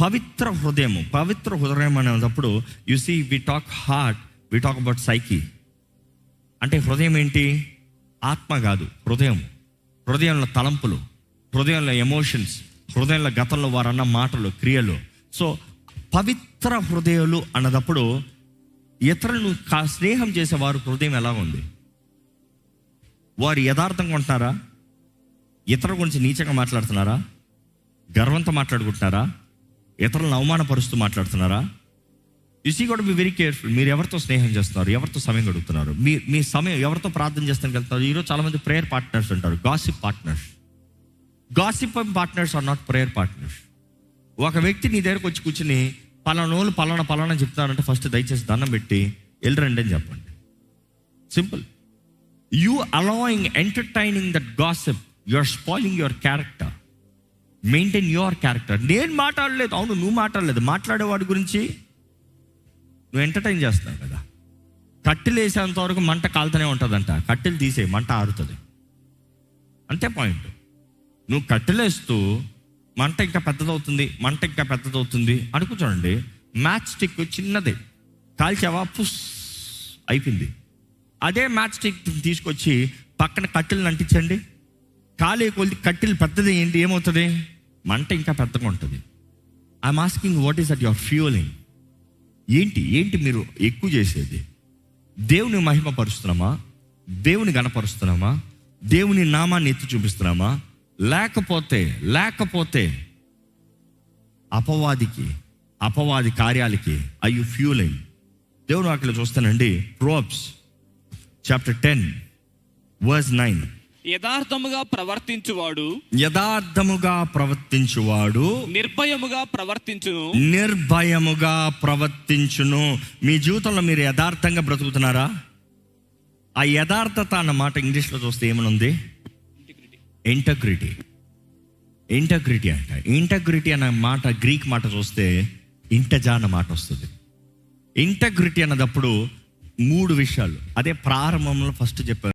పవిత్ర హృదయము పవిత్ర హృదయం అనేటప్పుడు you see we talk heart we talk about psyche అంటే హృదయం ఏంటి? ఆత్మ కాదు హృదయం హృదయంలో తలంపులు హృదయంలో ఎమోషన్స్ హృదయంలో గతంలో వారన్న మాటలు క్రియలు. సో పవిత్ర హృదయాలు అన్నదప్పుడు ఇతరులు కా స్నేహం చేసే వారు హృదయం ఎలా ఉంది? వారు యథార్థంగా ఉంటున్నారా? ఇతరుల గురించి నీచంగా మాట్లాడుతున్నారా? గర్వంతో మాట్లాడుకుంటున్నారా? ఇతరులను అవమానపరుస్తూ మాట్లాడుతున్నారా? యు సీ కూడా బి వెరీ కేర్ఫుల్ మీరు ఎవరితో స్నేహం చేస్తున్నారు? ఎవరితో సమయం గడుపుతున్నారు? మీ మీ సమయం ఎవరితో ప్రార్థన చేస్తానికి వెళ్తున్నారు? ఈరోజు చాలా మంది ప్రేయర్ పార్ట్నర్స్ ఉంటారు. Gossip partners gossip partners are not prayer partners ఒక వ్యక్తి నీ దగ్గరకు వచ్చి కూర్చుని పలానా వాళ్ళు పలానా పలానా చెప్తారంటే ఫస్ట్ దయచేసి దండం పెట్టి వెళ్ళరండి అని చెప్పండి. Simple you allowing entertaining that gossip you are spoiling your character maintain your character నేను మాట్లాడలేదు. అవును నువ్వు మాట్లాడలేదు. మాట్లాడేవాడి గురించి నువ్వు ఎంటర్టైన్ చేస్తావు కదా. కట్టెలు వేసేంత వరకు మంట కాలుతూనే ఉంటుందంట. కట్టెలు తీసే మంట ఆరుతుంది. అంతే పాయింట్ నువ్వు కట్టెలేస్తూ మంట ఇంకా పెద్దదవుతుంది మంట ఇంకా పెద్దదవుతుంది అనుకుంటానండి మ్యాచ్ స్టిక్ చిన్నది. కాల్చావా? పుస్ అయిపోయింది. అదే మ్యాచ్ స్టిక్ తీసుకొచ్చి పక్కన కట్టెలు అంటించండి. ఖాళీ కొద్ది కట్టెలు పెద్దది ఏంటి? ఏమవుతుంది? మంట ఇంకా పెద్దగా ఉంటుంది. I'm asking what is at your fueling ఏంటి? ఏంటి మీరు ఎక్కువ చేసేది? దేవుని మహిమపరుస్తున్నామా దేవుని గణపరుస్తున్నామా దేవుని నామాన్ని ఎత్తి చూపిస్తున్నామా? లేకపోతే లేకపోతే అపవాదికి అపవాది కార్యాలకి ఐ యు ఫ్యూలింగ్ దేవుని వాటిలో చూస్తానండి. Proverbs chapter ten verse nine యథార్థముగా ప్రవర్తించువాడు యథార్థముగా ప్రవర్తించువాడు నిర్భయముగా ప్రవర్తించును. నిర్భయముగా ప్రవర్తించును. మీ జీవితంలో మీరు యథార్థంగా బ్రతుకుతున్నారా? ఆ యథార్థత అన్న మాట ఇంగ్లీష్లో చూస్తే ఏమనుంది? ఇంటగ్రిటీ ఇంటగ్రిటీ అంట. ఇంటగ్రిటీ అన్న మాట గ్రీక్ మాట చూస్తే ఇంటజా అన్న మాట వస్తుంది. ఇంటగ్రిటీ అన్నదప్పుడు మూడు విషయాలు. అదే ప్రారంభంలో ఫస్ట్ చెప్పాను.